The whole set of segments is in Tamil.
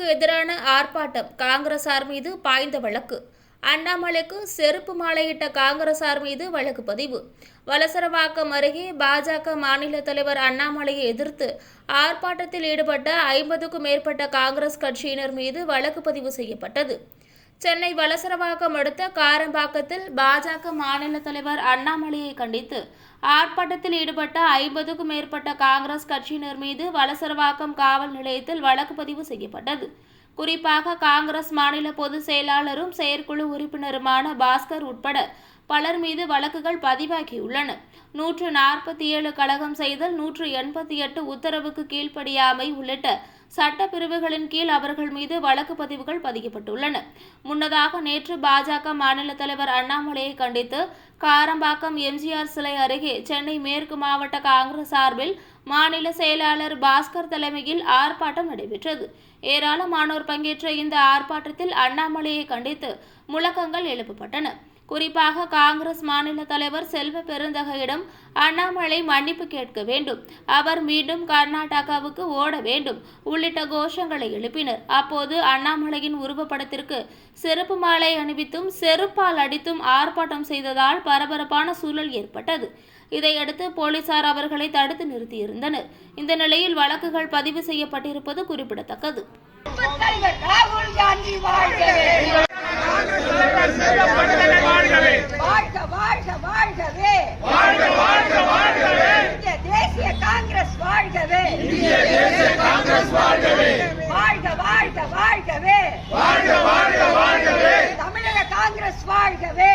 எதிரான ஆர்ப்பாட்டம் காங்கிரசார் மீது பாய்ந்த வழக்கு. அண்ணாமலைக்கு செருப்பு மாலையிட்ட காங்கிரசார் மீது வழக்கு பதிவு. வலசரவாக்கம் அருகே பாஜக மாநில தலைவர் அண்ணாமலையை எதிர்த்து ஆர்ப்பாட்டத்தில் ஈடுபட்ட ஐம்பதுக்கும் மேற்பட்ட காங்கிரஸ் கட்சியினர் மீது வழக்கு பதிவு செய்யப்பட்டது. சென்னை வலசரவாக்கம் அடுத்த காரம்பாக்கத்தில் பாஜக மாநில தலைவர் அண்ணாமலையை கண்டித்து ஆர்ப்பாட்டத்தில் ஈடுபட்ட ஐம்பதுக்கும் மேற்பட்ட காங்கிரஸ் கட்சியினர் மீது வலசரவாக்கம் காவல் நிலையத்தில் வழக்கு பதிவு செய்யப்பட்டது. குறிப்பாக காங்கிரஸ் மாநில பொதுச் செயலாளரும் செயற்குழு உறுப்பினருமான பாஸ்கர் உட்பட பலர் மீது வழக்குகள் பதிவாகியுள்ளன. நூற்று நாற்பத்தி ஏழு கழகம் செய்தல் நூற்று எண்பத்தி எட்டு உத்தரவுக்கு கீழ்ப்படியாமை உள்ளிட்ட சட்ட பிரிவுகளின் கீழ் அவர்கள் மீது வழக்கு பதிவுகள் பதியப்பட்டுள்ளன முன்னதாக நேற்று பாஜக மாநில தலைவர் அண்ணாமலையை கண்டித்து காரம்பாக்கம் எம்ஜிஆர் சிலை அருகே சென்னை மேற்கு மாவட்ட காங்கிரஸ் சார்பில் மாநில செயலாளர் பாஸ்கர் தலைமையில் ஆர்ப்பாட்டம் நடைபெற்றது. ஏராளமானோர் பங்கேற்ற இந்த ஆர்ப்பாட்டத்தில் அண்ணாமலையை கண்டித்து முழக்கங்கள் எழுப்பப்பட்டன. குறிப்பாக காங்கிரஸ் மாநில தலைவர் செல்வ பெருந்தகையிடம் அண்ணாமலை மன்னிப்பு கேட்க வேண்டும். அவர் மீண்டும் கர்நாடகாவுக்கு ஓட வேண்டும். உள்ளிட்ட கோஷங்களை எழுப்பினர். அப்போது அண்ணாமலையின் உருவப்படத்திற்கு செருப்பு மாலை அணிவித்தும் செருப்பால் அடித்தும் ஆர்ப்பாட்டம் செய்ததால் பரபரப்பான சூழல் ஏற்பட்டது. இதையடுத்து போலீசார் அவர்களை தடுத்து நிறுத்தியிருந்தனர். இந்த நிலையில் வழக்குகள் பதிவு செய்யப்பட்டிருப்பது குறிப்பிடத்தக்கது. ராகுல் காந்தி வாழ்கவே வாழ்க வாழ்க வாழ்கவே வாழ்க வாழ்க வாழ்கவே இந்திய தேசிய காங்கிரஸ் வாழ்கவே காங்கிரஸ் வாழ்கவே வாழ்க வாழ்க வாழ்கவே வாழ்க வாழ்க வாழ்கவே தமிழக காங்கிரஸ் வாழ்கவே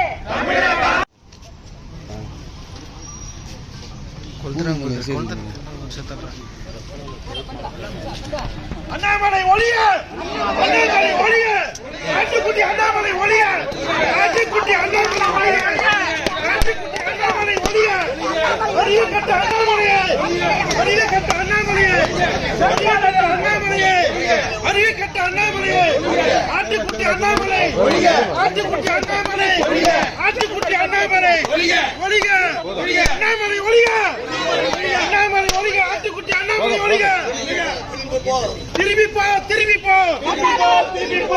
அண்ணாமலை ஒளிய! அண்ணாமலை ஒளிய! ஆட்டுக்குட்டி அண்ணாமலை ஒளிய! ஆட்டுக்குட்டி அண்ணாமலை ஒளிய! ஆட்டுக்குட்டி அண்ணாமலை ஒளிய! வரிய கட்ட அண்ணாமலையே! வரிய கட்ட அண்ணாமலையே! வரிய கட்ட அண்ணாமலையே! வரிய கட்ட அண்ணாமலையே! ஆட்டுக்குட்டி அண்ணாமலை! ஒளிய ஆட்டுக்குட்டி அண்ணாமலை! ஒளிய ஆட்டுக்குட்டி அண்ணாமலை ஒளிய ஒளிய ஒளிய அண்ணாமலை ஒளிய அண்ணாமலை ஒளிய ஆட்டுக்குட்டி அண்ணாமலை ஒளிய திரும்பி போ திரும்பி போ திரும்பி போ